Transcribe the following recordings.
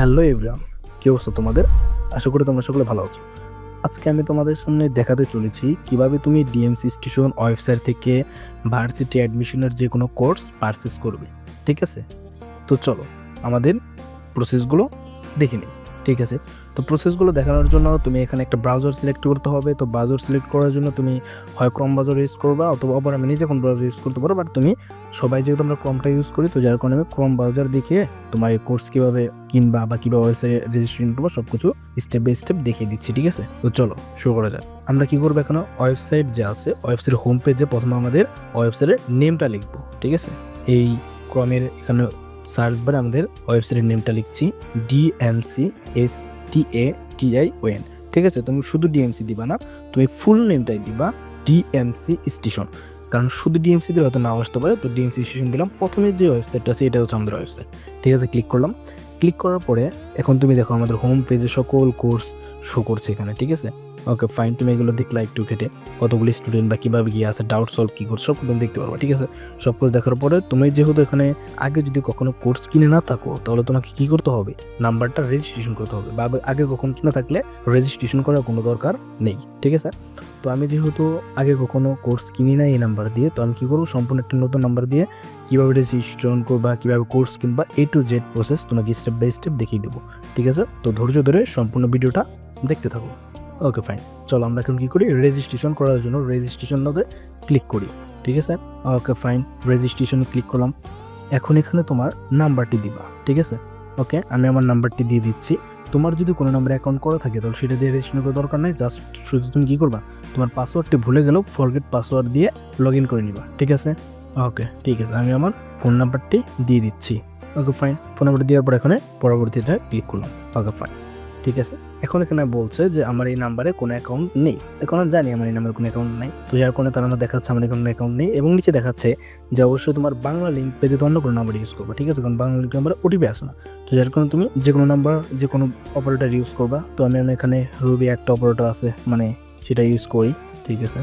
Hello everyone, কি অবস্থা তোমাদের? আশা করি তোমরা সকলে ভালো আছো। আজকে আমি তোমাদের সামনে দেখাতে চলেছি কীভাবে তুমি ডিএমসি স্টেশন ওয়েবসাইট থেকে ভার্সিটি অ্যাডমিশনের যে কোনো কোর্স পারচেস করবে, ঠিক আছে? তো চলো, আমাদের প্রসেসগুলো দেখে নিই। ঠিক আছে। তো প্রসেসগুলো দেখানোর জন্য তুমি এখানে একটা ব্রাউজার সিলেক্ট করতে হবে। তো ব্রাউজার সিলেক্ট করার জন্য তুমি হয় ক্রম ব্রাউজার ইউজ করবা অথবা আবার আমি নিজে কোন ব্রাউজার ইউজ করতে পারো। বাট তুমি সবাই যেহেতু আমরা ক্রমটা ইউজ করি, তো যার কারণে আমি ক্রম ব্রাউজার দেখিয়ে তোমার এই কোর্স কীভাবে কিনবা বা কীভাবে ওয়েবসাইটে রেজিস্ট্রেশন করব সব কিছু স্টেপ বাই স্টেপ দেখিয়ে দিচ্ছি, ঠিক আছে? তো চলো, শুরু করা যাক। আমরা কি করব এখন? ওয়েবসাইট যে আছে ওয়েবসাইটের হোম পেজে প্রথমে আমাদের ওয়েবসাইটের নেমটা লিখব, ঠিক আছে? এই ক্রমের এখানে সার্চ বারে আমাদের ওয়েবসাইটের নেমটা লিখছি DMC S T A I when ঠিক আছে? তুমি শুধু ডিএমসি দিবা না, তুমি ফুল নেমটাই দিবা ডিএমসি স্টেশন কারণ শুধু ডিএমসি দিলে হয়তো নাও আসতে পারে, তো ডিএমসি স্টেশন দিলাম। প্রথমে যে ওয়েবসাইটটা আছে, এটা হচ্ছে আমাদের ওয়েবসাইট। ঠিক আছে? ক্লিক করলাম। ক্লিক করার পরে এখন তুমি দেখো আমাদের হোম পেজে সকল কোর্স শো করছে এখানে। ঠিক আছে? ওকে ফাইন তুমি এগুলো দেখলা একটু কেটে কতগুলি স্টুডেন্ট বা কীভাবে গিয়ে আছে ডাউট সলভ কী করছে সব তুমি দেখতে পারবা, ঠিক আছে? সব কোর্স দেখার পরে তুমি যেহেতু এখানে আগে যদি কখনো কোর্স কিনে না থাকো, তাহলে তোমাকে কী করতে হবে? নাম্বারটা রেজিস্ট্রেশন করতে হবে। বা আগে কখনো কিনে থাকলে রেজিস্ট্রেশন করার কোনো দরকার নেই, ঠিক আছে? তো আমি যেহেতু আগে কখনো কোর্স কিনি না এই নাম্বার দিয়ে, তো আমি কী করব? সম্পূর্ণ একটা নতুন নাম্বার দিয়ে কীভাবে রেজিস্ট্রেশন করবা, কীভাবে কোর্স কিনবা এ টু জেড প্রসেস তোমাকে স্টেপ বাই স্টেপ দেখিয়ে দেবো, ঠিক আছে? তো ধৈর্য ধরে সম্পূর্ণ ভিডিওটা দেখতে থাকো। ওকে ফাইন চলো আমরা এখন কী করি? রেজিস্ট্রেশন করার জন্য রেজিস্ট্রেশন নোতে ক্লিক করি। ঠিক আছে? ওকে ফাইন রেজিস্ট্রেশনে ক্লিক করলাম। এখন এখানে তোমার নাম্বারটি দিবা। ঠিক আছে? ওকে আমি আমার নাম্বারটি দিয়ে দিচ্ছি। তোমার যদি কোনো নাম্বার অ্যাকাউন্ট করা থাকে, তাহলে সেটা দিয়ে রেজিস্ট্রেশন করার দরকার নেই। জাস্ট শুধু তুমি কী করবা? তোমার পাসওয়ার্ডটি ভুলে গেলেও ফরগেট পাসওয়ার্ড দিয়ে লগ ইন করে নিবা। ঠিক আছে? ওকে ঠিক আছে। আমি আমার ফোন নাম্বারটি দিয়ে দিচ্ছি। ওকে ফাইন ফোন নাম্বারটি দেওয়ার পর এখানে পরবর্তীতে ক্লিক করলাম। ওকে ফাইন ঠিক আছে? এখন এখানে বলছে যে আমার এই নাম্বারে কোনো অ্যাকাউন্ট নেই। এখন আমি জানি আমার এই নাম্বারে কোনো অ্যাকাউন্ট নেই। তো যার কারণে তারা আমার দেখাচ্ছে আমার কোনো অ্যাকাউন্ট নেই এবং নিচে দেখাচ্ছে যে অবশ্যই তোমার বাংলা লিঙ্ক পেতে তো অন্য কোনো নাম্বার ইউজ করবে, ঠিক আছে? কারণ বাংলা লিঙ্ক নাম্বার ওটিপি আসে না। তো যার কারণে তুমি যে কোনো নাম্বার যে কোনো অপারেটার ইউজ করবা। তো আমি এখানে রুবি একটা অপারেটর আছে মানে সেটা ইউজ করি, ঠিক আছে?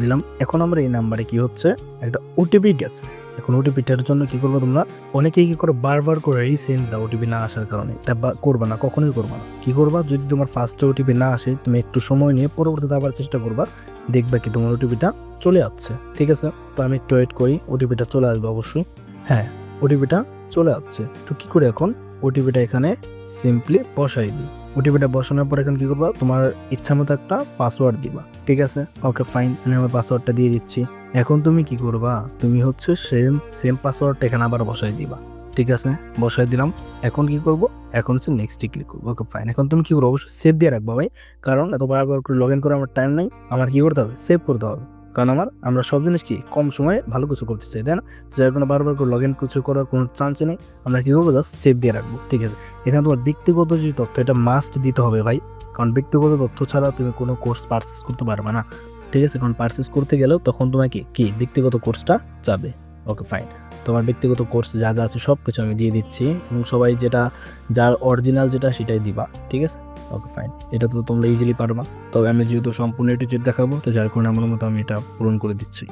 দিলাম। এখন আমার এই নাম্বারে কি হচ্ছে? একটা ওটিপি গেছে। এখন ওটিপিটার জন্য কি করব তোমরা? অনেকেই কি করো বারবার করে রিসেন্ট দাও ওটিপি না আসার কারণে। এটা করবা না, কখনোই করবা না। কি করবা? যদি তোমার ফার্স্টে ওটিপি না আসে, তুমি একটু সময় নিয়ে পরবর্তীতে আবার চেষ্টা করবা। দেখবা কি তোমার ওটিপিটা চলে আসছে ঠিক আছে? তো আমি একটু ওয়েট করি ওটিপিটা চলে আসবে অবশ্যই। হ্যাঁ ওটিপিটা চলে আসছে তো কি করে এখন? ওটিপিটা এখানে সিম্পলি বসাই দিই। ওটিপিটা বসানোর পর এখন কি করবা? তোমার ইচ্ছা মতো একটা পাসওয়ার্ড দিবা। ঠিক আছে? ওকে ফাইন আমি আমার পাসওয়ার্ডটা দিয়ে দিচ্ছি। এখন তুমি কি করবা? তুমি হচ্ছে সেম সেম পাসওয়ার্ডটা এখানে আবার বসাই দিবা। ঠিক আছে? বসাই দিলাম। এখন কি করব? এখন হচ্ছে নেক্সটে ক্লিক করব। ওকে ফাইন এখন তুমি কি করব? অবশ্যই সেভ দিয়ে রাখবা ভাই। কারণ এত বারবার করে লগ ইন করে আমার টাইম নেই। আমার কি করতে হবে? সেভ করতে হবে। কারণ আমার, আমরা সব জিনিস কি কম সময়ে ভালো কিছু করতে চাই, তাই না? যার কারণে বারবার করে লগ ইন কিছু করার কোনো চান্স নেই। আমরা কি করব? জাস্ট সেভ দিয়ে রাখব। ঠিক আছে? এখানে তোমার ব্যক্তিগত যে তথ্য, এটা মাস্ট দিতে হবে ভাই। কারণ ব্যক্তিগত তথ্য ছাড়া তুমি কোনো কোর্স পারচেস করতে পারবে না। ঠিক আছে কারণ পারচেস করতে গেলেও তখন তোমাকে কি? ব্যক্তিগত কোর্সটা যাবে ওকে ফাইন তোমার ব্যক্তিগত কোর্স যা যা আছে সব কিছু আমি দিয়ে দিচ্ছি এবং সবাই যেটা যার অরিজিনাল যেটা সেটাই দিবা ঠিক আছে? ওকে ফাইন এটা তো তোমরা ইজিলি পারবা। তবে আমি যেহেতু সম্পূর্ণ এটু যেটা দেখাবো তো যার কারণে আমার মতো আমি এটা পূরণ করে দিচ্ছি।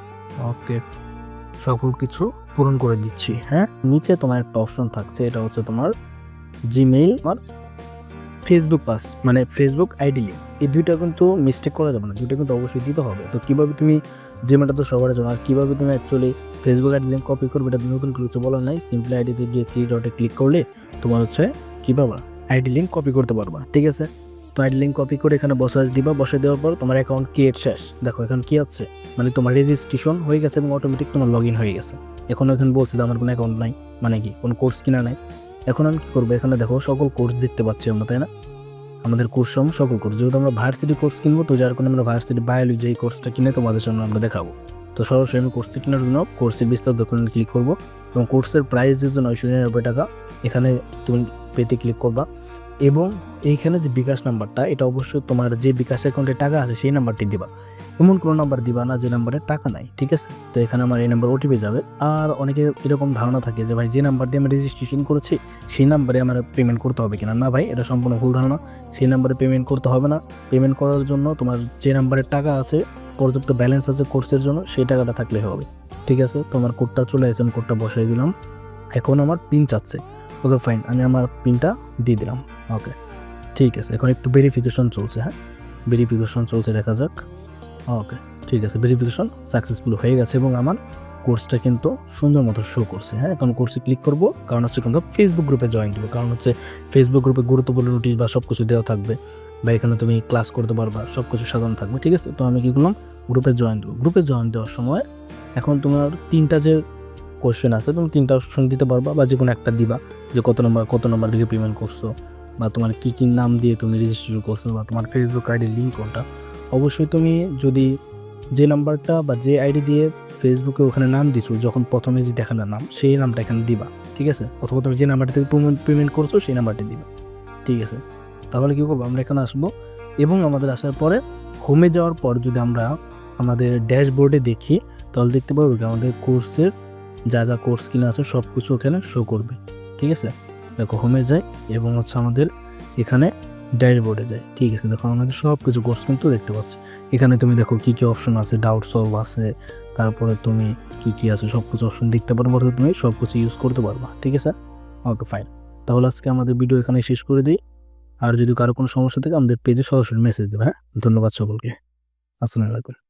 ওকে সকল কিছু পূরণ করে দিচ্ছি হ্যাঁ? নিচে তোমার একটা অপশন থাকছে এটা হচ্ছে তোমার জিমেইল আর ফেসবুক পাস মানে ফেসবুক আইডি এই দুইটা কিন্তু মিস্টেক করা যাবে না। দুইটা কিন্তু অবশ্যই দিতে হবে। তো কীভাবে তুমি জিমেলটা তো সবার জন্য, আর কীভাবে তুমি actually Facebook ID link copy করবে, এটা নতুন কিছু বলার নাই। সিম্পলি আইডিতে গিয়ে থ্রি ডটে ক্লিক করলে তোমার হচ্ছে কী পাবা? আইডি লিঙ্ক কপি করতে পারবা, ঠিক আছে? তো আইডি লিঙ্ক কপি করে এখানে বসাস দিবা বসে দেওয়ার পর তোমার অ্যাকাউন্ট ক্রিয়েট শেষ। দেখো, এখন কি আছে? মানে তোমার রেজিস্ট্রেশন হয়ে গেছে এবং অটোমেটিক তোমার লগ ইন হয়ে গেছে। এখন এখানে বলছে আমার কোনো অ্যাকাউন্ট নাই মানে কি? কোনো কোর্স কিনা নাই। এখন আমি কী করব? এখানে দেখো সকল কোর্স দেখতে পাচ্ছি আমরা, তাই না? আমাদের কোর্স সম সকল কোর্স যেহেতু আমরা ভার্সিটি কোর্স কিনবো, তো যার কারণে আমরা ভার্সিটি বায়োলজি এই কোর্সটা কিনে তোমাদের সামনে আমরা দেখাবো। তো সরাসরি আমি কোর্সটি কেনার জন্য কোর্সের বিস্তার দোকানে ক্লিক করব। এবং কোর্সের প্রাইস যেহেতু নয়শো নিরানব্বই টাকা, এখানে তুমি পেতে ক্লিক করবা। এবং এইখানে যে বিকাশ নাম্বারটা, এটা অবশ্যই তোমার যে বিকাশ অ্যাকাউন্টে টাকা আছে, সেই নাম্বারটি দিবা। এমন কোনো নাম্বার দিবা না যে নাম্বারে টাকা নাই, ঠিক আছে? তো এখানে আমার এই নাম্বার ওটিপি যাবে। আর অনেকে এরকম ধারণা থাকে যে, ভাই, যে নাম্বার দিয়ে আমি রেজিস্ট্রেশন করেছি, সেই নাম্বারে আমার পেমেন্ট করতে হবে কিনা? না, ভাই, এটা সম্পূর্ণ ভুল ধারণা। সেই নাম্বারে পেমেন্ট করতে হবে না। পেমেন্ট করার জন্য তোমার যে নাম্বারে টাকা আছে, পর্যাপ্ত ব্যালেন্স আছে কোর্সের জন্য, সেই টাকাটা থাকলে হবে। ঠিক আছে? তোমার কোডটা চলে আসে আমি কোডটা বসাই দিলাম। এখন আমার পিন চাচ্ছে। ওকে ফাইন আমি আমার পিনটা দিয়ে দিলাম। ওকে ঠিক আছে। এখন একটু ভেরিফিকেশন চলছে হ্যাঁ? ভেরিফিকেশন চলছে, দেখা যাক। ওকে ঠিক আছে। ভেরিফিকেশন সাকসেসফুল হয়ে গেছে এবং আমার কোর্সটা কিন্তু সুন্দর মতো শো করছে হ্যাঁ? এখন কোর্সে ক্লিক করব, কারণ হচ্ছে কিন্তু ফেসবুক গ্রুপে জয়েন দেবো। কারণ হচ্ছে ফেসবুক গ্রুপে গুরুত্বপূর্ণ নোটিশ বা সব কিছু দেওয়া থাকবে বা এখানে তুমি ক্লাস করতে পারবা সব কিছু সাজানো থাকবে, ঠিক আছে? তো আমি কী করলাম? গ্রুপে জয়েন দেবো। গ্রুপে জয়েন দেওয়ার সময় এখন তোমার তিনটা যে কোশ্চেন আছে, তুমি তিনটা অপশন দিতে পারবা বা যে কোনো একটা দিবা যে কত নম্বর কত নম্বর দিকে পেমেন্ট করছ বা তোমার কী কী নাম দিয়ে তুমি রেজিস্ট্রেশন করছ বা তোমার ফেসবুক আইডির লিঙ্ক কোনটা। অবশ্যই তুমি যদি যে নাম্বারটা বা যে আইডি দিয়ে ফেসবুকে ওখানে নাম দিছো, যখন প্রথমে যে দেখানো নাম, সেই নামটা এখানে দিবা, ঠিক আছে? অথবা তুমি যে নাম্বারটা থেকে পেমেন্ট করছ, সেই নাম্বারটি দিবা, ঠিক আছে? তাহলে কী করব, আমরা এখানে আসব এবং আমাদের আসার পরে হোমে যাওয়ার পর যদি আমরা আমাদের ড্যাশবোর্ডে দেখি, তাহলে দেখতে পাবো আমাদের কোর্সের যা যা কোর্স কিনা আছে সব কিছু ওখানে শো করবে, ঠিক আছে? দেখো হোমে যাই এবং হচ্ছে আমাদের এখানে ড্যাশবোর্ডে যাই, ঠিক আছে? দেখো আমাদের সব কিছু কোর্স কিন্তু দেখতে পাচ্ছি। এখানে তুমি দেখো কী কী অপশন আছে ডাউট সলভ আছে, তারপরে তুমি কী কী আছে সব কিছু অপশন দেখতে পারব অর্থাৎ তুমি সব কিছু ইউজ করতে পারবা, ঠিক আছে? ওকে ফাইন তাহলে আজকে আমাদের ভিডিও এখানে শেষ করে দিই। আর যদি কারও কোনো সমস্যা থাকে, আমাদের পেজে সরাসরি মেসেজ দেবে হ্যাঁ? ধন্যবাদ সকলকে। আসসালামু আলাইকুম।